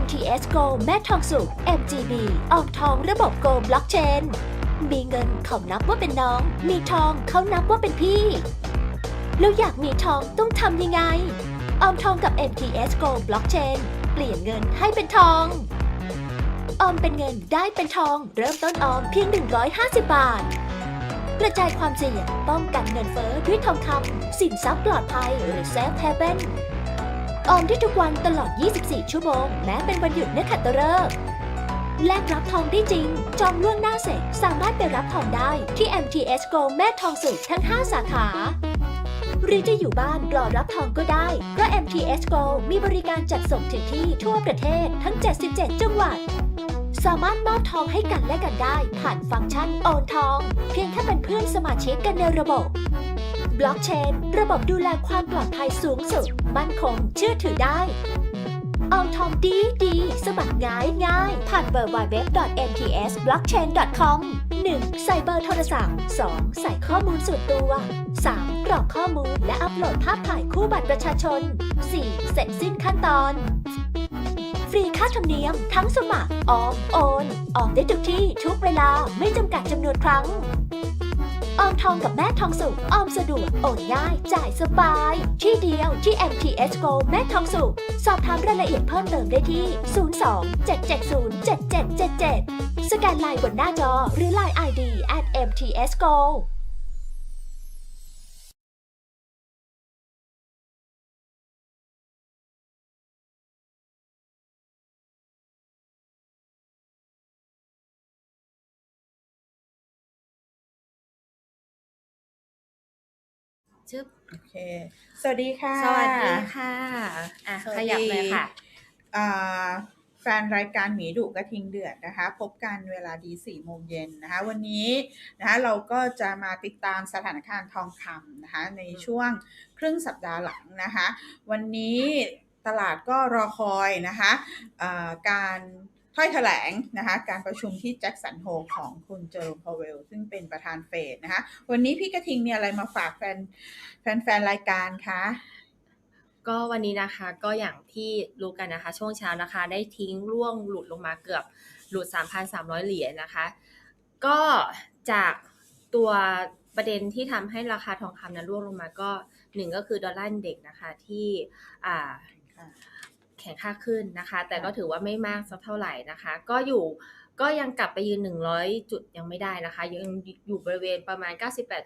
MTS Go แม่ทองสุก MGB ออมทองระบบ Go Blockchain มีเงินเขานับว่าเป็นน้อง มีทองเขานับว่าเป็นพี่ แล้วอยากมีทองต้องทำยังไง ออมทองกับ MTS Go Blockchain เปลี่ยนเงินให้เป็นทอง ออมเป็นเงินได้เป็นทอง เริ่มต้นออมเพียง 150 บาท กระจายความเสี่ยงป้องกันเงินเฟ้อด้วยทองคำสินทรัพย์ปลอดภัยหรือ Safe Haven ออมได้ทุกวันตลอด 24 ชั่วโมง แม้เป็นวันหยุดนักขัตฤกษ์แลกรับทองได้จริง จองล่วงหน้าเสร็จสามารถไปรับทองได้ที่ MTS Go แม่ทองสุกทั้ง 5 สาขา หรือจะอยู่บ้านรอรับทองก็ได้ เพราะ MTS Go มีบริการจัดส่งถึงที่ทั่วประเทศทั้ง 77 จังหวัด สามารถมอบทองให้กันและกันได้ ผ่านฟังก์ชันโอนทอง เพียงแค่เป็นเพื่อนสมาชิกกันในระบบบล็อกเชน ระบบดูแลความปลอดภัยสูงสุด มั่นคงเชื่อถือได้ เอาทองดีดี สมัครง่ายง่าย ผ่านเบอร์ www.mtsblockchain.com 1. ใส่เบอร์โทรศัพท์ 2. ใส่ข้อมูลส่วนตัว 3. กรอกข้อมูลและอัปโหลดภาพถ่ายคู่บัตรประชาชน 4. เสร็จสิ้นขั้นตอน ฟรีค่าธรรมเนียม ทั้งสมัคร ออมโอน ออมได้ทุกที่ทุกเวลาไม่จำกัดจำนวนครั้ง ออมทองกับแม่ทองสุกออมสะดวกโอนง่าย จ่ายสบาย ที่เดียวที่ MTS Go แม่ทองสุกสอบถามรายละเอียดเพิ่มเติมได้ที่ 02 770 7777 สแกนไลน์บนหน้าจอหรือลาย ID at MTS Go ชึบโอเค สวัสดีค่ะ สวัสดีค่ะอะสวัสขดียับเลยค่ะอ่าแฟนรายการหมีดุกระทิงเดือดนะคะ พบกันเวลาดี4โมงเย็นนะคะ วันนี้นะคะเราก็จะมาติดตามสถานการณ์ทองคำนะคะ ในช่วงครึ่งสัปดาห์หลังนะคะ วันนี้ตลาดก็รอคอยนะคะอ่าการ ถ้อยแถลงนะคะการประชุมที่แจ็คสันโฮของคุณเจอร์มพาวเวลซึ่งเป็นประธานเฟดนะคะ วันนี้พี่กระทิงมีอะไรมาฝากแฟนแฟนๆรายการคะก็วันนี้นะคะก็อย่างที่รู้กันนะคะ ช่วงเช้านะคะ ได้ทิ้งร่วงหลุดลงมาเกือบหลุด 3,300 เหรียญนะคะ ก็จากตัวประเด็นที่ทำให้ราคาทองคำนั้นร่วงลงมาก็หนึ่งก็คือดอลลาร์อินเด็กซ์นะคะที่อ่า แข็งค่าขึ้นนะคะ แต่ก็ถือว่าไม่มากสักเท่าไหร่นะคะ ก็อยู่ก็ยังกลับไปยืน 100 จุดยังไม่ได้นะคะ ยังอยู่บริเวณประมาณ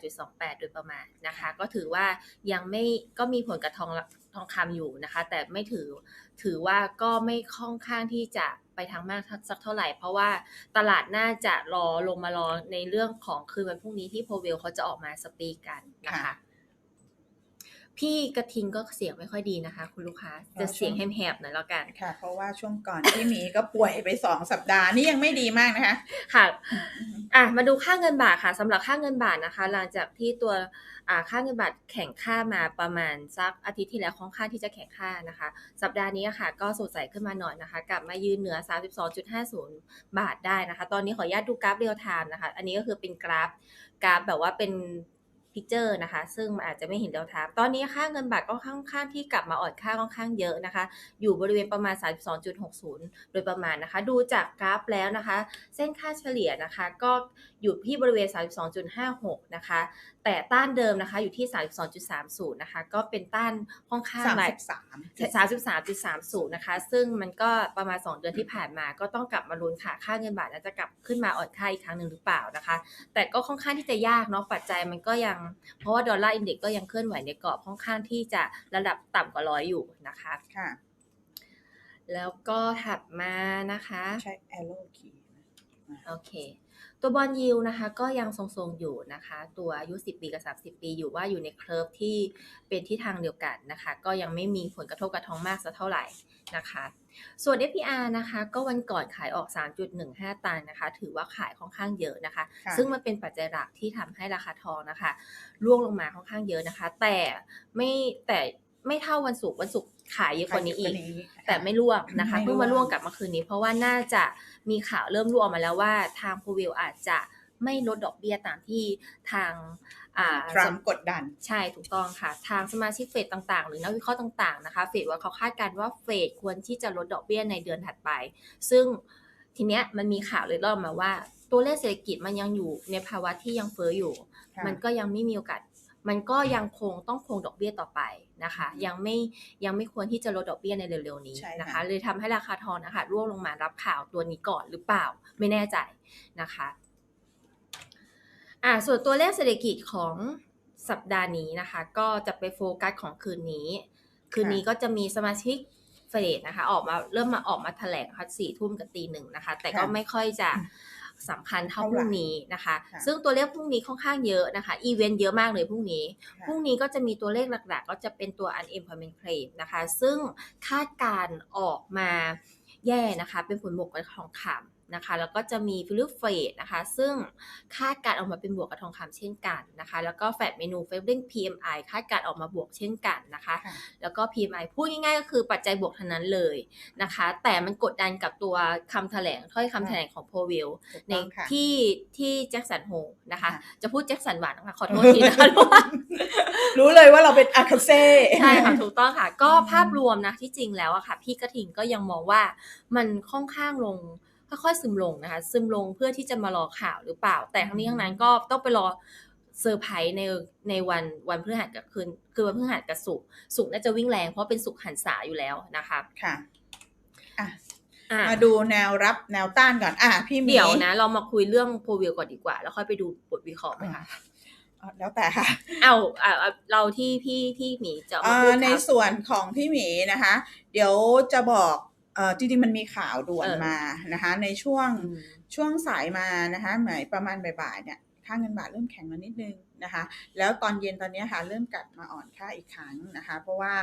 98.28 โดยประมาณนะคะ ก็ถือว่ายังไม่ก็มีผลกับทองทองคำอยู่นะคะ แต่ไม่ถือถือว่าก็ไม่ค่อนข้างที่จะไปทางมากสักเท่าไหร่ เพราะว่าตลาดน่าจะรอลงมารอในเรื่องของคืนวันพรุ่งนี้ที่โพเวลเขาจะออกมาสปีกกันนะคะค่ะ พี่กระทิงก็เสียงไม่ค่อยดีนะคะ คุณลูกค้าจะเสียงแหบๆหน่อยแล้วกันค่ะ เพราะว่าช่วงก่อนที่หมีก็ป่วยไปสองสัปดาห์นี่ยังไม่ดีมากนะคะค่ะอะมาดูค่าเงินบาทค่ะสำหรับค่าเงินบาทนะคะ หลังจากที่ตัวอ่าค่าเงินบาทแข่งค่ามาประมาณสักอาทิตย์ที่แล้วค่อนข้างที่จะแข่งค่านะคะ สัปดาห์นี้ค่ะ ก็สดใสขึ้นมาหน่อยนะคะ กลับมายืนเหนือ 32.50 บาทได้นะคะ ตอนนี้ขออนุญาตดูกราฟเรียลไทม์นะคะ อันนี้ก็คือเป็นกราฟกราฟแบบว่าเป็น พิกเจอร์นะคะ ซึ่งมันอาจจะไม่เห็นเรียลไทาตอนนี้ค่าเงินบาทก็ค่อนข้างที่กลับมาอ่อนค่าค่อนข้างเยอะนะคะ อยู่บริเวณประมาณ 32.60 โดยประมาณนะคะ ดูจากกราฟแล้วนะคะ เส้นค่าเฉลี่ยนะคะ ก็อยู่ที่บริเวณ 32.56 นะคะแต่ต้านเดิมนะคะอยู่ที่ 32.30 นะคะ ก็เป็นต้านค่อนข้างสามหลายสิบสาม33.30 นะคะ ซึ่งมันก็ประมาณ 2 เดือนที่ผ่านมา ก็ต้องกลับมาลุ้นค่ะ ค่าเงินบาทน่าจะกลับขึ้นมาอ่อนค่าอีกครั้งหนึ่งหรือเปล่านะคะ แต่ก็ค่อนข้างที่จะยากเนาะ ปัจจัยมันก็ยัง เพราะว่าดอลลาร์อินเด็กซ์ก็ยังเคลื่อนไหวในกรอบค่อนข้างที่จะระดับต่ำกว่าร้อยอยู่นะคะ ค่ะ แล้วก็ถัดมานะคะ ใช้ arrow key โอเค ตัวบอลยิวนะคะก็ยังทรงๆอยู่นะคะ ตัวอายุ 10 ปีกับ 30 ปีอยู่ว่าอยู่ในเคอร์ฟที่เป็นที่ทางเดียวกันนะคะ ก็ยังไม่มีผลกระทบกระทองมากสักเท่าไหร่นะคะ ส่วน FPR นะคะก็วันก่อนขายออก 3.15 ตันนะคะ ถือว่าขายค่อนข้างเยอะนะคะค่ะซึ่งมันเป็นปัจจัยหลักที่ทำให้ราคาทองนะคะร่วงลงมาค่อนข้างเยอะนะคะ แต่ไม่แต่ ไม่เท่าวันศุกร์วันศุกร์ขายเยอะกว่านี้อีก แต่ไม่ร่วงนะคะไม่ร่วงเพิ่งมาร่วงกลับมาคืนนี้ เพราะว่าน่าจะมีข่าวเริ่มรั่วออกมาแล้วว่าทางพูวิลอาจจะไม่ลดดอกเบี้ยตามที่ทางอ่าทรัมป์กดดัน ใช่ถูกต้องค่ะ ทางสมาชิกเฟดต่างๆ หรือนักวิเคราะห์ต่างๆนะคะเฟดว่าเขาคาดการณ์ว่าเฟดควรที่จะลดดอกเบี้ยในเดือนถัดไป ซึ่งทีเนี้ยมันมีข่าวเลยรอบมาว่า ตัวเลขเศรษฐกิจมันยังอยู่ในภาวะที่ยังเฟ้ออยู่ค่ะมันก็ยังไม่มีโอกาส มันก็ยังคงต้องคงดอกเบี้ยต่อไปนะคะ ยังไม่ยังไม่ควรที่จะลดดอกเบี้ยในเร็วๆนี้ใช่นะคะค่ะเลยทำให้ราคาทองนะคะร่วงลงมารับข่าวตัวนี้ก่อนหรือเปล่าไม่แน่ใจนะคะอ่าส่วนตัวเลขเศรษฐกิจของสัปดาห์นี้นะคะ ก็จะไปโฟกัสของคืนนี้ คืนนี้ก็จะมีสมาชิกเฟดนะคะ ออกมาเริ่มมาออกมาแถลงค่ะสี่ทุ่มกับตีหนึ่งนะคะ แต่ก็ค่ะไม่ค่อยจะ สำคัญเท่าเท่าพไหร่รุ่งนี้นะคะค่ะซึ่งตัวเลขพรุ่งนี้ค่อนข้างเยอะนะคะ อีเวนต์เยอะมากเลยพรุ่งนี้ค่ะพรุ่งนี้ก็จะมีตัวเลขหลักๆ ก็จะเป็นตัว unemployment claim นะคะ ซึ่งคาดการณ์ออกมาแย่นะคะ เป็นผลบวกกับทองคำ นะคะ แล้วก็จะมีฟิลิปเฟดนะคะ ซึ่งคาดการณ์ออกมาเป็นบวกกับทองคำเช่นกันนะคะ แล้วก็แฟดเมนูเฟเ r ริง PMI คาดการณ์ออกมาบวกเช่นกันนะคะค่ะแล้วก็ PMI พูดง่ายๆก็คือปัจจัยบวกทั้งนั้นเลยนะคะ แต่มันกดดันกับตัวคำแถลงถ้อยคำแถลงของโพวิลถูกในต้องค่ะที่ที่แจ็คสันโฮนะคะค่ะจะพูดแจ็คสันหวานนะคะขอโทษทีนะคะทุกคนรู้เลยว่าเราเป็นอาคาเซ่ใช่ค่ะถูกต้องค่ะ ก็อืมภาพรวมนะที่จริงแล้วอะค่ะ พี่กระทิงก็ยังมองว่ามันค่อนข้างลง ค่อยๆซึมลงนะคะ ซึมลงเพื่อที่จะมารอข่าวหรือเปล่า แต่ทั้งนี้ทั้งนั้นก็ต้องไปรอเซอร์ไพรส์ในในวันวันพฤหัสกับคืนคือวันพฤหัสกับศุกร์ศุกร์น่าจะวิ่งแรงเพราะเป็นศุกร์หันษาอยู่แล้วนะคะค่ะอะอะมาดูแนวรับแนวต้านก่อน อะพี่หมีเดี๋ยวนะ เรามาคุยเรื่องโพวิลก่อนดีกว่า แล้วค่อยไปดูบทวิเคราะห์ไหมคะอะแล้วแต่ค่ะเอาเอาเอาเราที่พี่พี่หมีจะเอามาอ่าพูดในครับส่วนของพี่หมีนะคะ เดี๋ยวจะบอกเอ่อ จริงๆมันมีข่าวด่วนเออมานะคะ ในช่วงอืมช่วงสายมานะคะหมายประมาณบ่ายๆเนี่ยค่าเงินบาทเริ่มแข็งมานิดนึงนะคะ แล้วตอนเย็นตอนเนี้ยค่ะเริ่มกลับมาอ่อนค่าอีกครั้งนะคะ เพราะว่า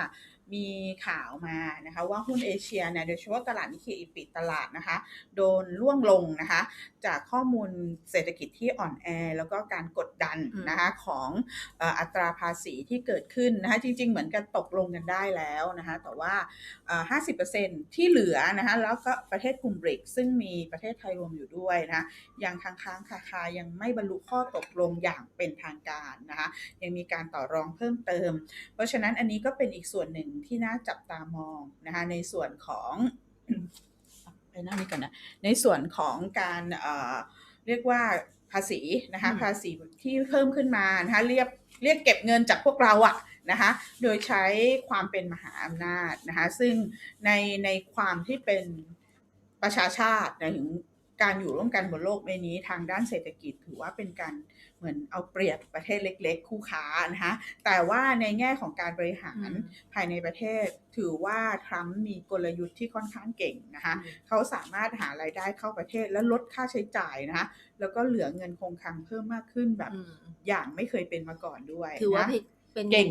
มีข่าวมานะคะว่าหุ้นเอเชียเนี่ยโดยเฉพาะตลาดนิเคอีปิดตลาดนะคะ โดนล่วงลงนะคะ จากข้อมูลเศรษฐกิจที่อ่อนแอ แล้วก็การกดดันอืมนะคะของเอ่ออัตราภาษีที่เกิดขึ้นนะคะจริง ๆ เหมือนกันตกลงกันได้แล้วนะคะแต่ว่าเอ่อ50%ที่เหลือนะคะแล้วก็ประเทศกลุ่มบริก ซึ่งมีประเทศไทยรวมอยู่ด้วยนะคะยังค้างค้างคาคายังไม่บรรลุข้อตกลงอย่างเป็นทางการนะคะยังมีการต่อรองเพิ่มเติม เพราะฉะนั้นอันนี้ก็เป็นอีกส่วนหนึ่งที่น่าจับตามองนะคะในส่วนของไปหน้านี้ก่อนนะในส่วนของการเอ่อเรียกว่าภาษีนะคะอืมภาษีที่เพิ่มขึ้นมานะคะเรียกเรียกเก็บเงินจากพวกเราอะนะคะโดยใช้ความเป็นมหาอำนาจนะคะซึ่งในในความที่เป็นประชาชาติหมายถึงการอยู่ร่วมกันบนโลกใบนี้ทางด้านเศรษฐกิจถือว่าเป็นการ เหมือนเอาเปรียบประเทศเล็ก ๆ คู่ค้านะคะแต่ว่าในแง่ของการบริหารอืมภายในประเทศ ถือว่าทรัมป์มีกลยุทธ์ที่ค่อนข้างเก่งนะคะอืมเขาสามารถหารายได้เข้าประเทศและลดค่าใช้จ่ายนะคะแล้วก็เหลือเงินคงคลังเพิ่มมากขึ้นแบบอืมอย่างไม่เคยเป็นมาก่อนด้วยถือว่านะเป็นเก่ง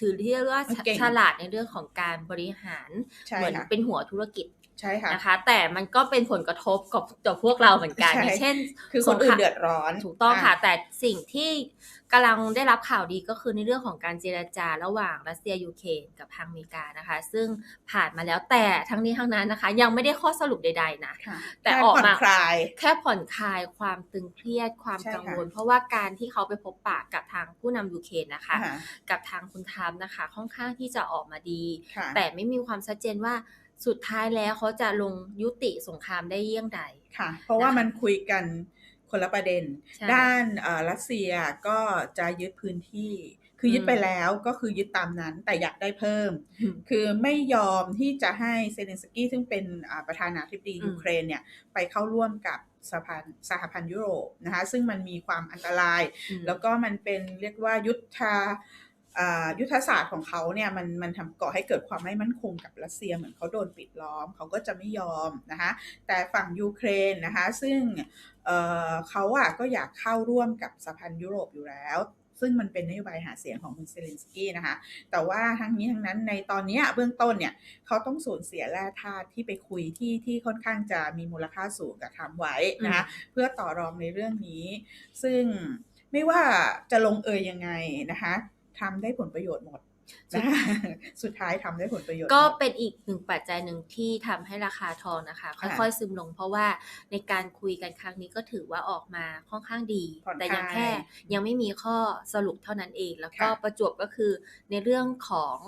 ถือที่เรียกว่าเก่งฉลาดในเรื่องของการบริหารใช่เหมือนค่ะเป็นหัวธุรกิจ ใช่ค่ะนะคะ แต่มันก็เป็นผลกระทบกับกับพวกเราเหมือนกันใช่อย่างเช่น คือคนอื่นสงรามเดือดร้อนถูกต้องค่ะะแต่สิ่งที่กำลังได้รับข่าวดีก็คือในเรื่องของการเจรจาระหว่างรัสเซียยูเครนกับทางอเมริกานะคะ ซึ่งผ่านมาแล้วแต่ทั้งนี้ทั้งนั้นนะคะ ยังไม่ได้ข้อสรุปใด ๆ นะค่ะแต่ค่ออกผ่นมาคลายแค่ผ่อนคลายความตึงเครียดความใช่กังวลค่ะเพราะว่าการที่เขาไปพบปะกับทางผู้นำยูเครนนะคะอ่ากับทางคุณทรัมป์นะคะ ค่อนข้างที่จะออกมาดีค่ะแต่ไม่มีความชัดเจนว่า สุดท้ายแล้วเขาจะลงยุติสงครามได้เยี่ยงใดค่ะ เพราะว่านะคะมันคุยกันคนละประเด็นใช่ด้านเอ่อรัสเซียก็จะยึดพื้นที่ คือยึดอืมไปแล้วก็คือยึดตามนั้นแต่อยากได้เพิ่มอืมคือไม่ยอมที่จะให้เซเลนสกี้ซึ่งเป็นอ่าประธานาธิบดีอืมยูเครนเนี่ยไปเข้าร่วมกับสหพันธ์สหพันธ์ยุโรปนะคะซึ่งมันมีความอันตรายอืมแล้วก็มันเป็นเรียกว่ายุทธาอ่า ยุทธศาสตร์ของเขาเนี่ยมันมันทำก่อให้เกิดความไม่มั่นคงกับรัสเซียเหมือนเขาโดนปิดล้อมเขาก็จะไม่ยอมนะคะแต่ฝั่งยูเครนนะคะซึ่งเอ่อเขาอะก็อยากเข้าร่วมกับสหพันธ์ยุโรปอยู่แล้ว ซึ่งมันเป็นนโยบายหาเสียงของคุณเซเลนสกี้นะคะแต่ว่าทั้งนี้ทั้งนั้นในตอนเนี้ยเบื้องต้นเนี่ยเขาต้องสูญเสียแร่ธาตุที่ไปคุยที่ที่ค่อนข้างจะมีมูลค่าสูงกับทำไว้นะคะเพื่อต่อรองในเรื่องนี้ ซึ่งไม่ว่าจะลงเอยยังไงนะคะ ทำได้ผลประโยชน์หมดนะคะสุดท้ายทำได้ผลประโยชน์ ก็หมดเป็นอีกหนึ่งปัจจัยหนึ่งที่ทำให้ราคาทองนะคะค่ะค่อยๆซึมลงเพราะว่าในการคุยกันครั้งนี้ก็ถือว่าออกมาค่อนข้างดีผ่อนแต่ยังคลายแค่ยังไม่มีข้อสรุปเท่านั้นเอง แล้วก็ค่ะประจวบก็คือในเรื่องของ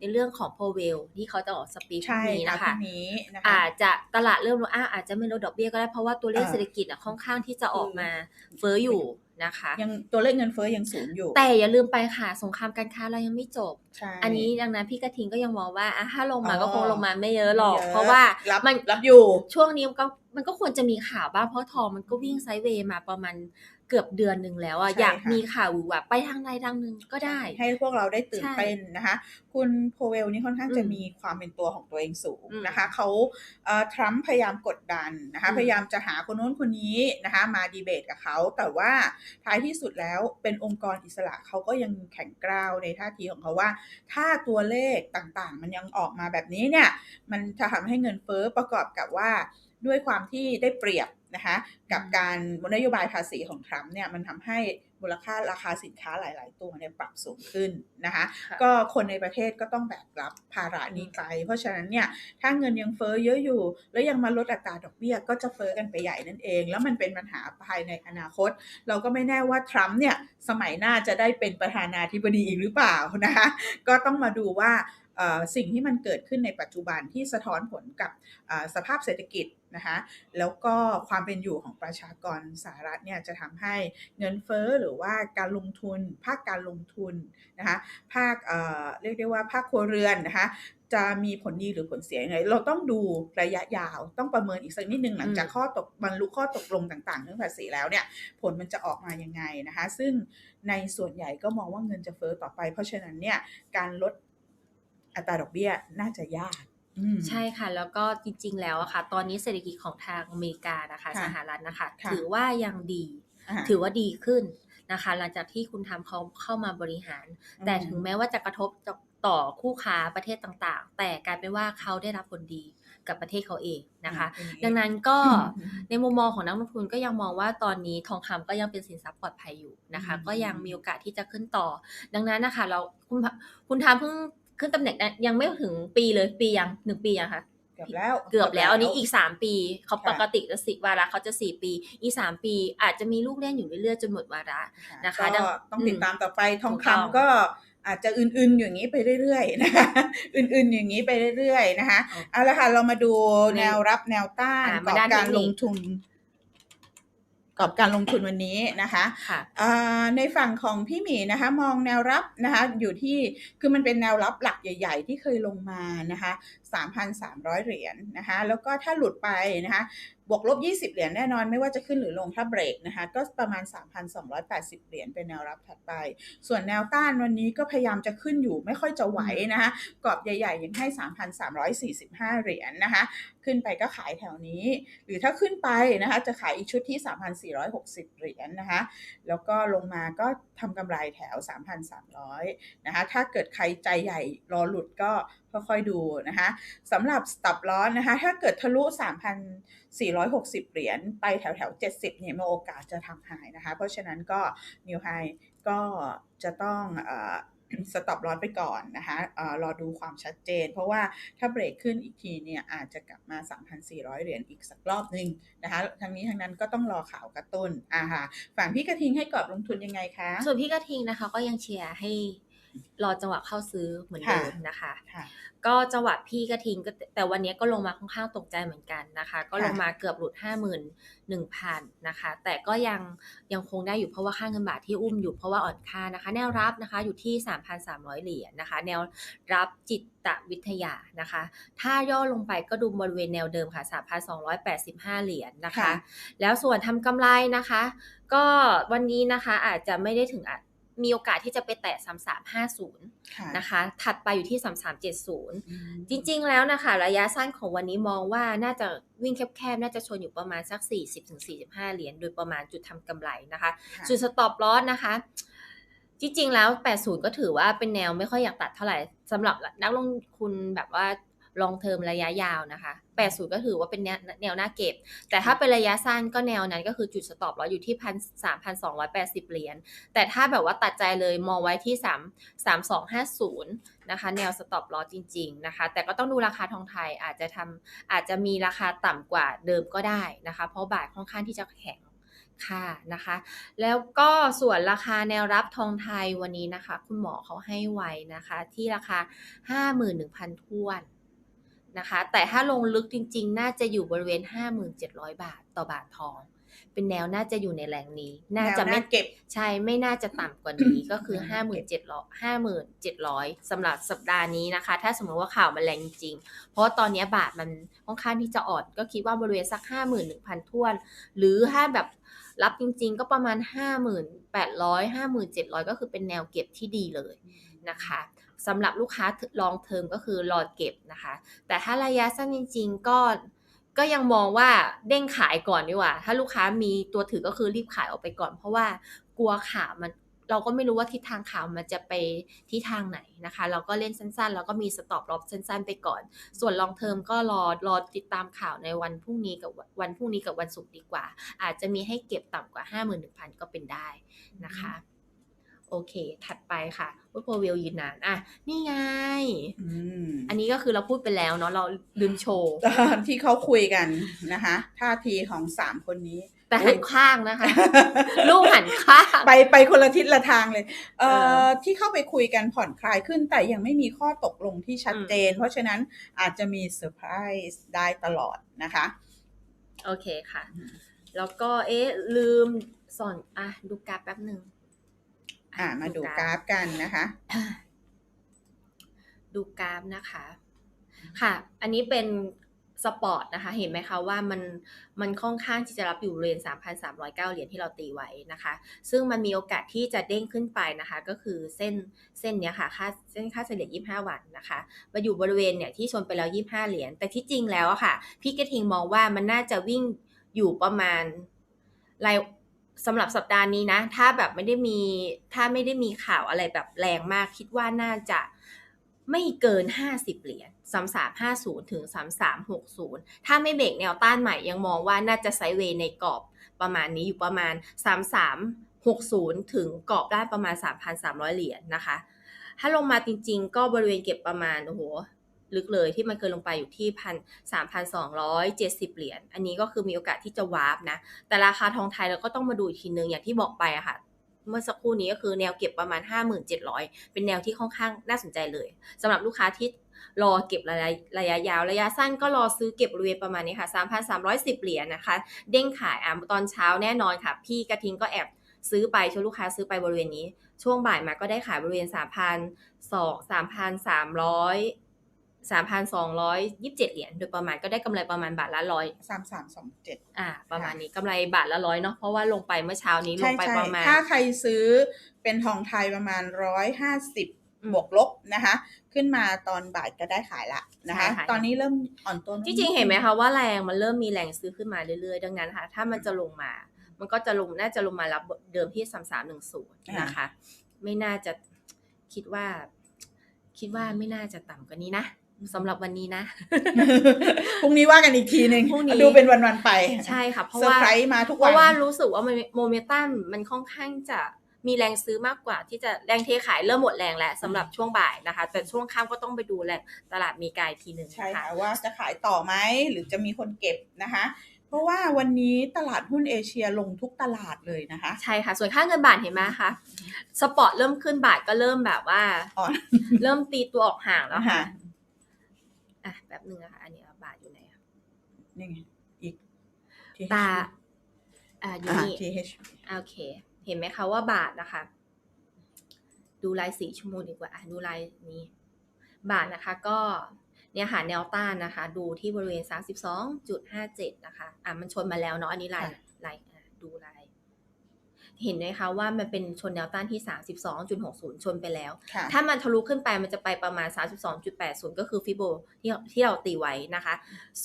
ในเรื่องของโพเวลที่เขาจะออกสปีดพรุ่ใช่งนี้ค่ะนะพรุ่คะงนี้นะคะอาจจะตลาดเริ่มลงอะอาจจะไม่ลดดอกเบี้ยก็ได้เพราะว่าตัวเลขเออเศรษฐกิจอะค่อนข้างที่จะออกมาเฟ้ออยู่ นะคะยังตัวเลขเงินเฟ้อยังสูงอยู่ แต่อย่าลืมไปค่ะ สงครามการค้าเรายังไม่จบใช่อันนี้ดังนั้นพี่กระทิงก็ยังมองว่าอะถ้าลงมาอ๋อก็คงลงมาไม่เยอะหรอกไม่ยเพราะว่ารับมันรับอยู่ช่วงนี้มันก็มันก็ควรจะมีข่าวบ้างเพราะทองมันก็วิ่งไซด์เวย์มาประมาณเกือบเดือนหนึ่งแล้วอะใช่อยากค่ะมีข่าวหวือหวาไปทางใดทางหนึ่งก็ได้ ให้พวกเราได้ตื่นใช่เต้นนะคะ คุณโพเวลนี่ค่อนข้างอืมจะมีความเป็นตัวของตัวเองสูงอืมนะคะเขาเอ่อทรัมป์พยายามกดดันนะคะอืมพยายามจะหาคนโน้นคนนี้นะคะมาดีเบตกับเขา แต่ว่าท้ายที่สุดแล้วเป็นองค์กรอิสระเขาก็ยังแข็งกร้าวในท่าทีของเขาว่า ถ้าตัวเลขต่างๆ มันยังออกมาแบบนี้เนี่ยมันจะทำให้เงินเฟ้อประกอบกับว่าด้วยความที่ได้เปรียบ นะคะกับการนโยบายภาษีของทรัมป์เนี่ยมันทำให้มูลค่าราคาสินค้าหลาย ๆ ตัวเนี่ยปรับสูงขึ้นนะคะค่ะก็คนในประเทศก็ต้องแบกรับภาระนี้ไป เพราะฉะนั้นเนี่ยถ้าเงินยังเฟ้อเยอะอยู่ แล้วยังมาลดอัตราดอกเบี้ยก็จะเฟ้อกันไปใหญ่นั่นเอง แล้วมันเป็นปัญหาภายในอนาคต เราก็ไม่แน่ว่าทรัมป์เนี่ยสมัยหน้าจะได้เป็นประธานาธิบดีอีกหรือเปล่านะคะก็ต้องมาดูว่าเอ่อ สิ่งที่มันเกิดขึ้นในปัจจุบันที่สะท้อนผลกับสภาพเศรษฐกิจนะคะแล้วก็ความเป็นอยู่ของประชากรสหรัฐเนี่ยจะทำให้เงินเฟ้อหรือว่าการลงทุน ภาคการลงทุนนะคะภาคเอ่อเรียกได้ว่าภาคครัวเรือนนะคะจะมีผลดีหรือผลเสียยังไงเราต้องดูระยะยาวต้องประเมินอีกสักนิดนึงหลังจากข้อตกบรรลุข้อตกลงต่างๆเรื่องภาษีแล้วเนี่ยผลมันจะออกมายังไงนะคะ ซึ่งในส่วนใหญ่ก็มองว่าเงินจะเฟ้อต่อไป เพราะฉะนั้นเนี่ยการลด อัตราดอกเบี้ยน่าจะยากอืมใช่ค่ะ แล้วก็จริง ๆ แล้วอะค่ะ ตอนนี้เศรษฐกิจของทางอเมริกานะคะค่ะสหรัฐนะคะค่ะถือว่ายังดีอ่าถือว่าดีขึ้นนะคะ หลังจากที่คุณทำเขาเข้ามาบริหาร แต่ถึงแม้ว่าจะกระทบต่อคู่ค้าประเทศต่างๆ แต่กลายเป็นว่าเขาได้รับผลดีกับประเทศเขาเองนะคะอืมดังนั้นก็อืมในมุมมองของนักลงทุนก็ยังมองว่าตอนนี้ทองคำก็ยังเป็นสินทรัพย์ปลอดภัยอยู่นะคะอืมก็ยังมีโอกาสที่จะขึ้นต่อ ดังนั้นนะคะเราคุณพคุณทำเพิ่ง ขึ้นตำแหน่งได้ยังไม่ถึงปีเลยปียังหนึ่งปียังคะเกือบแล้วเกือบแล้วอันนี้อีกสามปีเขาค่ะปกติจะสิวาระเขาจะสี่ปี อีกสามปี อาจจะมีลูกเล่นอยู่เรื่อยๆจนหมดวาระนะคะดัก็งต้องติดตามต่อไปทองถูกต้องคำก็อาจจะอื่นๆอย่างนี้ไปเรื่อยๆนะคะอื่นๆอย่างนี้ไปเรื่อยๆนะคะเอาละค่ะเรามาดูแนวรับแนวต้านอะกมาอบด้านการเทคนิคลงทุน กอบการลงทุนวันนี้นะคะค่ะอ่าในฝั่งของพี่หมีนะคะมองแนวรับนะคะอยู่ที่คือมันเป็นแนวรับหลักใหญ่ ๆ ที่เคยลงมานะคะ 3,300 เหรียญนะคะแล้วก็ถ้าหลุดไปนะคะบวกลบ 20 เหรียญแน่นอนไม่ว่าจะขึ้นหรือลงถ้าเบรกนะคะก็ประมาณ 3,280 เหรียญเป็นแนวรับถัดไป ส่วนแนวต้านวันนี้ก็พยายามจะขึ้นอยู่ไม่ค่อยจะไหวนะคะกรอบใหญ่ๆ ยังให้ 3,345 เหรียญนะคะขึ้นไปก็ขายแถวนี้ หรือถ้าขึ้นไปนะคะจะขายอีกชุดที่ 3,460 เหรียญนะคะแล้วก็ลงมาก็ทำกำไรแถว 3,300 นะคะถ้าเกิดใครใจใหญ่รอหลุดก็ ค่อยๆดูนะคะสำหรับ stop loss นะคะ ถ้าเกิดทะลุ 3,460 เหรียญไปแถวแถวๆ 70 เนี่ยมีโอกาสจะทำหายนะคะ เพราะฉะนั้นก็ new high ก็จะต้องอสต็อปลอสไปก่อนนะคะเอ่อรอดูความชัดเจน เพราะว่าถ้าเบรกขึ้นอีกทีเนี่ยอาจจะกลับมา 3,400 เหรียญอีกสักรอบหนึ่งนะคะ ทั้งนี้ทั้งนั้นก็ต้องรอข่าวกระตุ้นอ่าค่ะฝั่งพี่กระทิงให้กรอบลงทุนยังไงคะ ส่วนพี่กระทิงนะคะก็ยังเชียร์ให้ รอจังหวะเข้าซื้อเหมือนเดิมนะคะค่ะก็จังหวะพี่กระทิงก็แต่วันนี้ก็ลงมาค่อนข้างตกใจเหมือนกันนะคะ ก็ลงมาเกือบหลุด 5 1 0 0 0นะคะ แต่ก็ยังยังคงได้อยู่เพราะว่าค่าเงินบาทที่อุ้มอยู่เพราะว่าอ่อนค่านะคะ แนวรับนะคะอยู่ที่ 3,300 เหรียญนะคะ แนวรับจิตวิทยานะคะ ถ้าย่อลงไปก็ดูบริเวณแนวเดิมค่ะ 3,285 เหรียญนะคะค่ะแล้วส่วนทำกำไรนะคะ ก็วันนี้นะคะอาจจะไม่ได้ถึงอะ มีโอกาสที่จะไปแตะ 3350ค่ะนะคะ ถัดไปอยู่ที่ 3370อืมจริงๆ แล้วนะคะ ระยะสั้นของวันนี้มองว่าน่าจะวิ่งแคบๆ น่าจะชนอยู่ประมาณสัก 40-45 เหรียญ โดยประมาณจุดทำกำไรนะคะค่ะจุดสต็อปลอสนะคะ จริงๆ แล้ว 80 ก็ถือว่าเป็นแนวไม่ค่อยอยากตัดเท่าไหร่สำหรับนักลงทุนแบบว่า ลองเทอมระยะยาวนะคะ80ก็ถือว่าเป็นแนวแนวหน้าเก็บ แต่ถ้าเป็นระยะสั้นก็แนวนั้นก็คือจุดสต็อปเราอยู่ที่พันสามพันสองร้อยแปดสิบเหรียญ แต่ถ้าแบบว่าตัดใจเลยมองไว้ที่3 3 2 5 0นะคะ แนวสต็อปลอจริง ๆ นะคะ แต่ก็ต้องดูราคาทองไทยอาจจะทำอาจจะมีราคาต่ำกว่าเดิมก็ได้นะคะ เพราะบาทค่อนข้างที่จะแข็งค่ะนะคะ แล้วก็ส่วนราคาแนวรับทองไทยวันนี้นะคะ คุณหมอเขาให้ไว้นะคะ ที่ราคา 51,000ท้วน นะคะ แต่ถ้าลงลึกจริง ๆ น่าจะอยู่บริเวณ 5700 บาทต่อบาททอง เป็นแนวน่าจะอยู่ในแรงนี้ น่าจะแนวหไม่น้าเก็บใช่ไม่น่าจะต่ำกว่านี้ก็คืออืมห้าหมื่นเจ็ดร้อยห้าหมื่นเจ็ดร้อยสำหรับสัปดาห์นี้นะคะ ถ้าสมมติว่าข่าวมันแรงจริงๆเพราะว่าตอนนี้บาทมันค่อนข้างที่จะอ่อน ก็คิดว่าบริเวณสักห้าหมื่นหนึ่งพันท้วน หรือถ้าแบบรับจริง ๆ ก็ประมาณห้าหมื่นแปดร้อยห้าหมื่นเจ็ดร้อยก็คือเป็นแนวเก็บที่ดีเลย นะคะสำหรับลูกค้าลองเทอมก็คือรอเก็บนะคะ แต่ถ้าระยะสั้นจริง ๆ ก็ก็ยังมองว่าเด้งขายก่อนดีกว่า ถ้าลูกค้ามีตัวถือก็คือรีบขายออกไปก่อน เพราะว่ากลัวข่าวมันเราก็ไม่รู้ว่าทิศทางข่าวมันจะไปที่ทางไหนนะคะ เราก็เล่นสั้นๆ แล้วก็มีสต็อปลอสั้นๆ ไปก่อน ส่วนลองเทอมก็รอรอติดตามข่าวในวันพรุ่งนี้กับวันพรุ่งนี้กับวันศุกร์ดีกว่า อาจจะมีให้เก็บต่ำกว่า 51,000 ก็เป็นได้นะคะ โอเค ถัดไปค่ะว่าโพเวลยืนนานอะนี่ไงอืมอันนี้ก็คือเราพูดไปแล้วเนาะเราลืมโชว์ตอนที่เขาคุยกันนะคะ ท่าทีของสามคนนี้ แต่หันข้างนะคะ ลูกหันข้าง ไปไปคนละทิศละทางเลย เอ่เอออที่เข้าไปคุยกันผ่อนคลายขึ้น แต่ยังไม่มีข้อตกลงที่ชัดเจน เพราะฉะนั้นอาจจะมีเซอร์ไพรส์ได้ตลอดนะคะ โอเคค่ะ แล้วก็เอ๊ะลืมสอนอะดูกราฟแป๊บหนึ่ง อ่ามาดูกราฟกันนะคะ ดูกราฟนะคะ ค่ะ อันนี้เป็นสปอร์ตนะคะ เห็นไหมคะว่ามันมันค่อนข้างที่จะรับอยู่บริเรียน 3,309 เหรียญที่เราตีไว้นะคะ ซึ่งมันมีโอกาสที่จะเด้งขึ้นไปนะคะ ก็คือเส้นเส้นเนี้ยค่ะ ค่าเส้นค่าเฉลี่ย 25 วันนะคะ มาอยู่บริเวณเนี่ยที่ชนไปแล้ว 25 เหรียญ แต่ที่จริงแล้วอะค่ะ พี่กระทิงมองว่ามันน่าจะวิ่งอยู่ประมาณราย สำหรับสัปดาห์นี้นะ ถ้าแบบไม่ได้มีถ้าไม่ได้มีข่าวอะไรแบบแรงมาก คิดว่าน่าจะไม่เกิน 50 เหรียญ3350ถึง3360ถ้าไม่เบรกแนวต้านใหม่ยังมองว่าน่าจะไซเวย์ในกรอบประมาณนี้อยู่ประมาณ3360ถึงกรอบได้ประมาณ3,300เหรียญนะคะ ถ้าลงมาจริงๆ ก็บริเวณเก็บประมาณโอ้โห ลึกเลยที่มันเคยลงไปอยู่ที่พันสามพันสองร้อยเจ็ดสิบเหรียญอันนี้ก็คือมีโอกาสที่จะวาร์ปนะ แต่ราคาทองไทยเราก็ต้องมาดูอีกทีนึงอย่างที่บอกไปอะค่ะเมื่อสักครู่นี้ก็คือแนวเก็บประมาณ 5700 เป็นแนวที่ค่อนข้างน่าสนใจเลยสำหรับลูกค้าที่รอเก็บระยะระยะยาวระยะสั้นก็รอซื้อเก็บบริเวณประมาณนี้ค่ะ 3,310 เหรียญนะคะ เด้งขายอะตอนเช้าแน่นอนค่ะ พี่กระทิงก็แอบซื้อไปชวนลูกค้าซื้อไปบริเวณนี้ ช่วงบ่ายมาก็ได้ขายบริเวณ3,200 3,300 3,227 เหรียญโดยประมาณก็ได้กำไรประมาณบาทละร้อยสามสามสองเจ็ด อ่า ประมาณนี้กำไรบาทละร้อยเนาะเพราะว่าลงไปเมื่อเช้านี้ลใช่งไปใช่ประมาณ ถ้าใครซื้อเป็นทองไทยประมาณร้อยห้าสิบอืมบวกลบนะคะ ขึ้นมาตอนบ่ายก็ได้ขายละนะคะ ใช่ค่ะ ตอนนี้เริ่มอ่อนตัวจริงๆเห็นไหมคะว่าแรงมันเริ่มมีแรงซื้อขึ้นมาเรื่อยๆ ดังนั้นค่ะ ถ้ามันจะลงมา มันก็จะลงน่าจะลงมารับเดิมที่สามสามหนึ่งศูนย์นะคะ ไม่น่าจะคิดว่า คิดว่าไม่น่าจะต่ำกว่านี้นะ สำหรับวันนี้นะ พรุ่งนี้ว่ากันอีกทีหนึ่งพรุ่งนี้ดูเป็นวันๆไป ใช่ค่ะ เพราะเซอร์ว่าไพรส์มาทุกเพวันราะว่ารู้สึกว่าโมเมนตัมมันค่อนข้างจะมีแรงซื้อมากกว่าที่จะแรงเทขายเริ่มหมดแรงแล้วสำหรับช่วงบ่ายนะคะ แต่ช่วงค่ำก็ต้องไปดูแหละตลาดมีกายทีหนึ่งใช่นะคะค่ะว่าจะขายต่อไหมหรือจะมีคนเก็บนะคะเพราะว่าวันนี้ตลาดหุ้นเอเชียลงทุกตลาดเลยนะคะ ใช่ค่ะ ส่วนค่าเงินบาทเห็นไหมคะสปอร์ตเริ่มขึ้นบาทก็เริ่มแบบว่าอ่อนเริ่มตีตัวออกห่างแล้วค่ะค่ะ อะแป๊บนึงนะคะอันนี้บาทอยู่ไหนอะนี่ไง อีกบาทอ่าอยู่อ่า นี่ TH โอเค เห็นไหมคะว่าบาทนะคะ ดูลายสีชั่วโมงดีกว่าอะดูลายนี้ บาทนะคะก็เนี่ยหาแนวต้านนะคะ ดูที่บริเวณ 32.57 นะคะ อะมันชนมาแล้วเนาะอันนี้ลายค่ะลายอะดูลาย เห็นไหมคะว่ามันเป็นชนแนวต้านที่ 32.60 ชนไปแล้วค่ะถ้ามันทะลุขึ้นไปมันจะไปประมาณ 32.80 ก็คือฟิโบที่ที่เราตีไว้นะคะ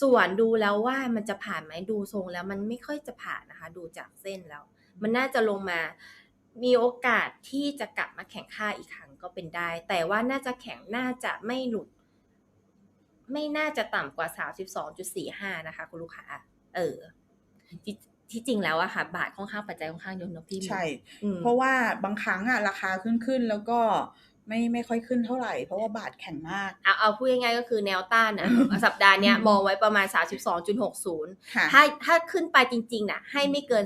ส่วนดูแล้วว่ามันจะผ่านไหมดูทรงแล้วมันไม่ค่อยจะผ่านนะคะ ดูจากเส้นแล้ว มันน่าจะลงมามีโอกาสที่จะกลับมาแข่งค่าอีกครั้งก็เป็นได้ แต่ว่าน่าจะแข่งน่าจะไม่หลุด ไม่น่าจะต่ำกว่า 32.45 นะคะ คุณลูกค้า เออ ที่ที่จริงแล้วอะค่ะ บาทค่อนข้างปัจจัยค่อนข้างเยอะเนอะพี่หมีใช่อืมเพราะว่าบางครั้งอะราคาขึ้นขึ้นแล้วก็ไม่ไม่ค่อยขึ้นเท่าไหร่เพราะว่าบาทแข็งมากเอาเอาพูดง่ายๆก็คือแนวต้านนะสัปดาห์เนี้ยมองไว้ประมาณ 32.60ค่ะถ้าถ้าขึ้นไปจริงๆน่ะให้ไม่เกิน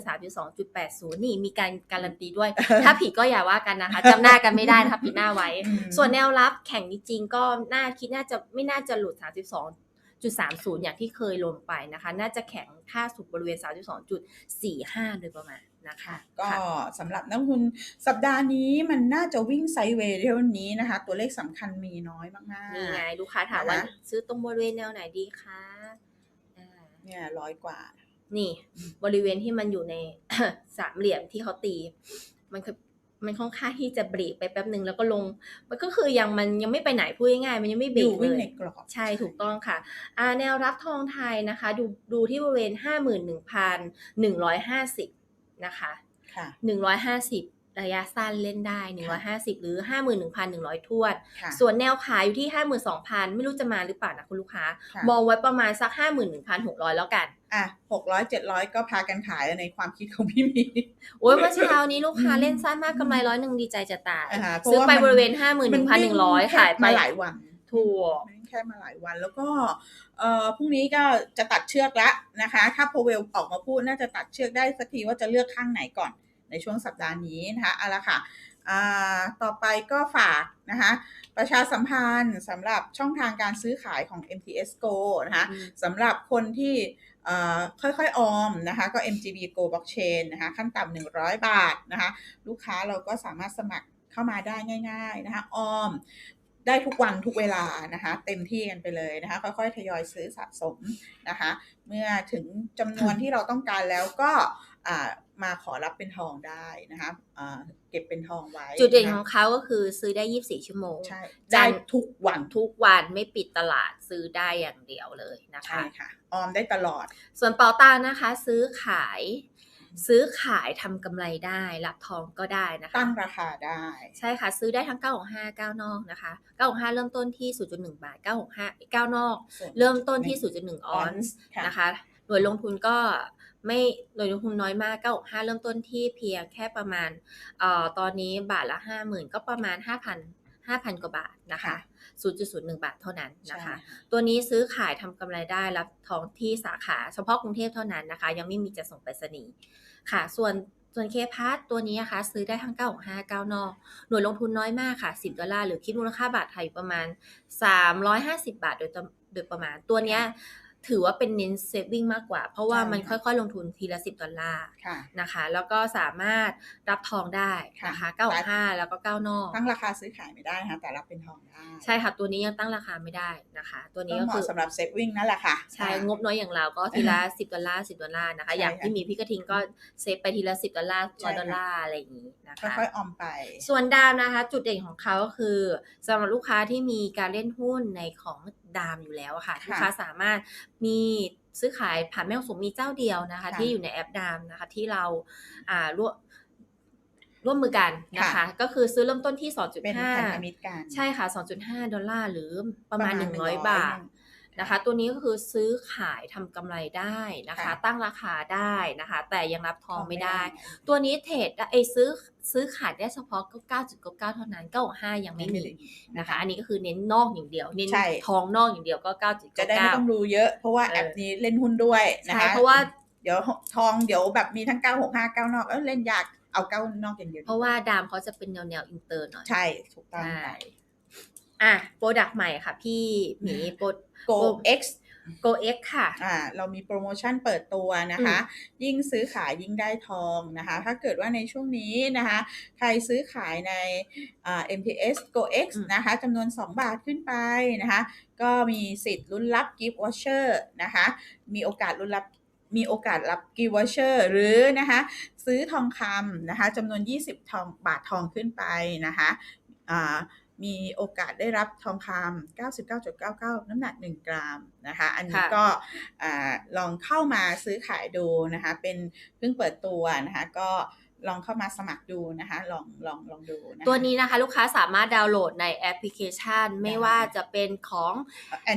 32.80 นี่มีการการันตีด้วย ถ้าผิดก็อย่าว่ากันนะคะจำหน้ากันไม่ได้นะคะผิดหน้าไว้อืมส่วนแนวรับแข่งจริงๆก็น่าคิดน่าจะไม่น่าจะหลุด 32.30 อย่างที่เคยลงไปนะคะ น่าจะแข็งค่าสุดบริเวณ 32.45 โดยประมาณนะคะก็ค่ะสำหรับนักลงทุนสัปดาห์นี้มันน่าจะวิ่งไซด์เวย์เท่านี้นะคะ ตัวเลขสำคัญมีน้อยมากๆนี่ไง ลูกค้าถามว่านะคะซื้อตรงบริเวณแนวไหนดีคะอ่าเนี่ยร้อยกว่า นี่ บริเวณที่มันอยู่ในสามเหลี่ยมที่เขาตี มันคือ มันค่อนข้างที่จะเบรกไปแป๊บหนึ่งแล้วก็ลง มันก็คือยังมันยังไม่ไปไหนพูดง่ายๆมันยังไม่เบรอกยู่เลวิ่งในยกรอบใช่ถูกต้องค่ะอ่าแนวรับทองไทยนะคะ ดูดูที่บริเวณห้าหมื่นหนึ่งพันหนึ่งร้อยห้าสิบนะคะค่ะหนึ่ง ร้อยห้าสิบระยะสั้นเล่นได้หนึ่งร้อยห้าสิบหรือห้าหมื่นหนึ่งพันหนึ่งร้อยทวดค่ะส่วนแนวขายอยู่ที่ห้าหมื่นสองพันไม่รู้จะมาหรือเปล่านะคุณลูกค้าค่ะมองไว้ประมาณสักห้าหมื่นหนึ่งพันหกร้อยแล้วกัน อะหกร้อยเจ็ดร้อยก็พากันขายในความคิดของพี่หมี โอ้ยเมื่อเช้านี้ลูกค้าอืมเล่นสั้นมากกำไรร้อยหนึ่งดีใจจะตายอ่าฮะเพราะซื้อไปว่ามันบริเวณห้าหมื่นหนึ่งพันหนึ่งร้อยมัวิ่ขายไปมาหลายวันถูกมันวิ่งแค่มาหลายวันแล้วก็เอ่อพรุ่งนี้ก็จะตัดเชือกแล้วนะคะ ถ้าโพเวลออกมาพูดน่าจะตัดเชือกได้สักทีว่าจะเลือกข้างไหนก่อน ในช่วงสัปดาห์นี้นะคะเอาละค่ะอ่าต่อไปก็ฝากนะคะประชาสัมพันธ์สำหรับช่องทางการซื้อขายของ MTS Go นะคะอืมสำหรับคนที่เอ่อค่อยๆ ออมนะคะก็ MGB Go Blockchain นะคะขั้นต่ำ100 บาทนะคะลูกค้าเราก็สามารถสมัครเข้ามาได้ง่าย ๆ นะคะออม ได้ทุกวันทุกเวลานะคะเต็มที่กันไปเลยนะคะค่อยๆทยอยซื้อสะสมนะคะเมื่อถึงจำนวนที่เราต้องการแล้วก็อ่ามาขอรับเป็นทองได้นะคะอ่าเก็บเป็นทองไว้ จุดเด่นขะองคะเขาก็คือซื้อได้ 24 ชั่วโมงใช่จัได้นทร์ทุกวันทุกวันไม่ปิดตลาดซื้อได้อย่างเดียวเลยนะใช่คะค่ะ ออมได้ตลอด ส่วนเป๋าตังนะคะ ซื้อขาย ซื้อขายทำกำไรได้ รับทองก็ได้นะคะ ตั้งราคาได้ ใช่ค่ะ ซื้อได้ทั้ง 965 9 นอกนะคะ 965 เริ่มต้นที่ 0.1 บาท 965 9 นอกส่วนเริ่มต้นที่ 0.1 ออนซ์ค่ะนะคะหน่วยลงทุนก็ไม่หน่วยลงทุนน้อยมาก 965 เริ่มต้นที่เพียงแค่ประมาณเอ่อตอนนี้บาทละ 50,000 ก็ประมาณ 5,000 5,000 กว่าบาทนะคะ 0.01 บาทเท่านั้นนะคะใช่ตัวนี้ซื้อขายทำกำไรได้รับทองที่สาขาเฉพาะกรุงเทพเท่านั้นนะคะ ยังไม่มีจะส่งไปรษณีย์ค่ะ ส่วนส่วนเคพาร์ตตัวนี้นะคะ ซื้อได้ทั้ง 965 9นอกหน่วยลงทุนน้อยมากค่ะ 10 ดอลลาร์ หรือคิดมูลค่าบาทไทยอยู่ประมาณ 350 บาทโดยตโดยประมาณตัวเนี้ย ถือว่าเป็นเน้นเซฟวิ่งมากกว่า เพราะว่าใช่มันค่ะค่อยๆ ลงทุนทีละ 10 ดอลลาร์ค่ะนะคะ แล้วก็สามารถรับทองได้นะคะค่ะ965แล้วก็ 9 นอก ตั้งราคาซื้อขายไม่ได้นะคะแต่รับเป็นทองได้ ใช่ค่ะ ตัวนี้ยังตั้งราคาไม่ได้นะคะ ตัวนี้ก็ก็เหคืมาะอสำหรับเซฟวิ่งนั่นแหละค่ะ ใช่ งบน้อยอย่างเราก็ทีละ 10 ดอลลาร์ 10 ดอลลาร์นะคะใช่อย่างค่ะที่มีพี่กระทิงก็เซฟไปทีละ 10 ดอลลาร์ใช่ร้อยค่ะดอลลาร์อะไรอย่างนี้นะคะค่อยๆออมไป ส่วนดามนะคะ จุดเด่นของเขาก็คือสำหรับลูกค้าที่มีการเล่นหุ้นในของ ดามอยู่แล้วอะค่ะค่ะลูกค้าสามารถมีซื้อขายผ่านแม่ของสมมีเจ้าเดียวนะคะค่ะที่อยู่ในแอปดามนะคะ ที่เราอ่าร่วมร่วมมือกันนะคะค่ะก็คือซื้อเริ่มต้นที่เป็นพันธมิ2.5ตรกันใช่ค่ะ 2.5 ดอลลาร์หรือประมาณประมาณ100 บาท100 นะคะ ตัวนี้ก็คือซื้อขายทำกำไรได้นะคะค่ะตั้งราคาได้นะคะ แต่ยังรับทองไม่ได้ทองตัวนี้เทรดได้เอยซื้อซื้อขายได้เฉพาะ 9.99 เท่านั้น9.5ยังไม่มีนะคะ อันนี้ก็คือเน้นนอกอย่างเดียว เน้นใช่ทองนอกอย่างเดียวก็ 9.99จะได้ไม่ต้องรู้เยอะ เพราะว่าเออแอปนี้เล่นหุ้นด้วยนะใช่คะเพราะว่าเดี๋ยวทองเดี๋ยวแบบมีทั้ง 965 9นอกเออเล่นยากเอา9นอกอย่างเดียวเพราะว่าดามเขาจะเป็นแนวแนวอินเตอร์หน่อย ใช่ ถูกต้องใช่ค่ะอะโปรดักต์ใหม่ค่ะพี่หมีโปร Go X Go X ค่ะอ่าเรามีโปรโมชั่นเปิดตัวนะคะ ยิ่งซื้อขายยิ่งได้ทองนะคะ ถ้าเกิดว่าในช่วงนี้นะคะ ใครซื้อขายในอ่า MTS Go X อืมนะคะจำนวน 2 บาทขึ้นไปนะคะ ก็มีสิทธิ์ลุ้นรับ Gift Voucher นะคะ มีโอกาสลุ้นรับมีโอกาสรับ Gift Voucher หรือนะคะซื้อทองคำนะคะจำนวน 20 ทองบาททองขึ้นไปนะคะอ่า มีโอกาสได้รับทองคำ99.99 น้ำหนัก 1 กรัมนะคะ อันนี้ค่ะก็อ่าลองเข้ามาซื้อขายดูนะคะ เป็นเพิ่งเปิดตัวนะคะ ก็ลองเข้ามาสมัครดูนะคะ ลองลองลองดูนะคะตัวนี้นะคะลูกค้าสามารถดาวน์โหลดในแอปพลิเคชัน ไม่ว่าจะเป็นของ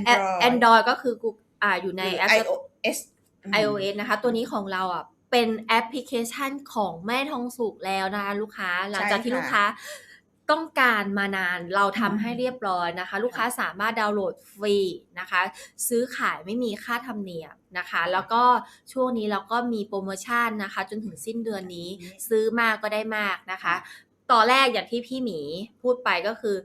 แอป Android Android ก็คือ Google อ่าอยู่ในหรือ App Store iOS อืม iOS นะคะ ตัวนี้ของเราอะเป็นแอปพลิเคชันของแม่ทองสุกแล้วนะคะลูกค้าหลังจากที่ใช่ค่ะลูกค้า ต้องการมานานเราทำอืมให้เรียบร้อยนะคะ ลูกค้าสามารถดาวน์โหลดฟรีนะคะ ซื้อขายไม่มีค่าธรรมเนียมนะคะ แล้วก็ช่วงนี้เราก็มีโปรโมชั่นนะคะ จนถึงสิ้นเดือนนี้ซื้อมากก็ได้มากนะคะตอนแรกอย่างที่พี่หมีพูดไปก็คือ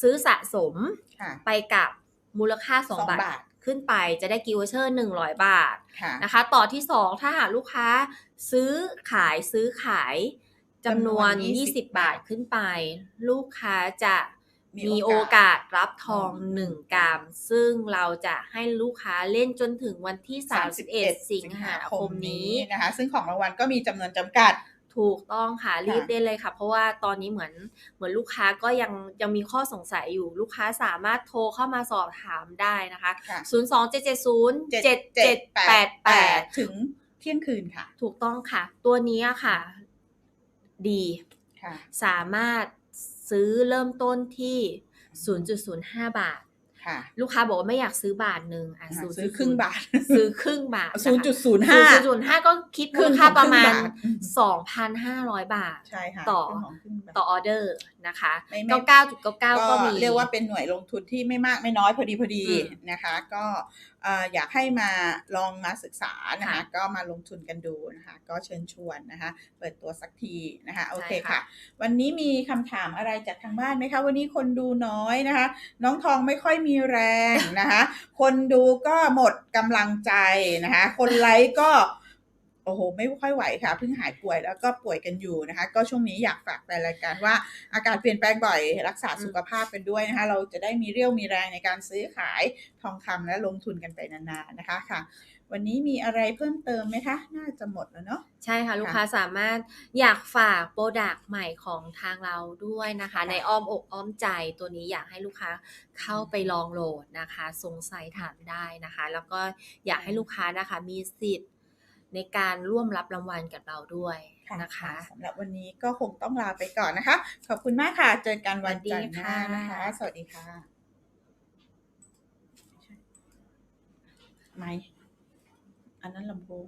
ซื้อสะสมค่ะไปกับมูลค่าสอง2บาบาททขึ้นไปจะได้กิวเชอร์100 บาทค่ะนะคะ ต่อที่ 2 ถ้าหากลูกค้าซื้อขายซื้อขาย จำนวนจำนวน20 20 บาทขึ้นไป ลูกค้าจะมีมีโอโอกากาสสรับทองอืม1กรัมซึ่งเราจะให้ลูกค้าเล่นจนถึงวันที่ 31 สิงหาคมนี้นะคะ ซึ่งของรางวัลก็มีจำนวนจำกัดถูกต้องค่ะรีบค่ะได้เลยค่ะ เพราะว่าตอนนี้เหมือนเหมือนลูกค้าก็ยังยังมีข้อสงสัยอยู่ลูกค้าสามารถโทรเข้ามาสอบถามได้นะคะค่ะ0 2 7 7 0 7 7 8 8 ถึงเที่ยงคืนค่ะ ถูกต้องค่ะ ตัวนี้อะค่ะ ดีค่ะสามารถซื้อเริ่มต้นที่ 0.05 บาทค่ะลูกค้าบอกว่าไม่อยากซื้อบาทหนึ่งอะอ่า0.0ซื้อครึ่งบาท ซื้อครึ่งบาทศูนย์จุดศูนย์ห้าศูนย์ห้าก็คิดมูลค่าประมาณครึ่งบาทอืม2,500บาทใช่ค่ะต่อครึ่งของครึ่งบาทต่อออเดอร์นะคะไม่ไม่99.99ก็มีเรียกว่าเป็นหน่วยลงทุนที่ไม่มากไม่น้อยพอดีพอดีอืมนะคะ ก็เอ่ออยากให้มาลองมาศึกษานะคะค่ะก็มาลงทุนกันดูนะคะก็เชิญชวนนะคะเปิดตัวสักทีนะคะโอเคใช่ค่ะค่ะ วันนี้มีคำถามอะไรจากทางบ้านไหมคะวันนี้คนดูน้อยนะคะ น้องทองไม่ค่อยมีแรงนะคะ คนดูก็หมดกำลังใจนะคะ คนไลค์ก็ โอ้โหไม่ค่อยไหวค่ะเพิ่งหายป่วยแล้วก็ป่วยกันอยู่นะคะ ก็ช่วงนี้อยากฝากแฟนรายการว่าอากาศเปลี่ยนแปลงบ่อยรักษาสุขภาพกันด้วยนะคะ เราจะได้มีเรี่ยวมีแรงในการซื้อขายทองคำและลงทุนกันไปนานๆนะคะค่ะ วันนี้มีอะไรเพิ่มเติมไหมคะ น่าจะหมดแล้วเนาะใช่ค่ะ ลูกค้าสามารถอยากฝากโปรดักต์ใหม่ของทางเราด้วยนะคะค่ะในอ้อมอกอ้อมใจตัวนี้อยากให้ลูกค้าเข้าไปลองโหลดนะคะ สงสัยถามได้นะคะ แล้วก็อยากให้ลูกค้านะคะมีสิทธิ์ ในการร่วมรับรางวัลกับเราด้วยนะคะสำหรับวันนี้ก็คงต้องลาไปก่อนนะคะ ขอบคุณมากค่ะ เจอกันวันจันทร์หน้านะคะ สวัสดีค่ะไม่อันนั้นลำโพง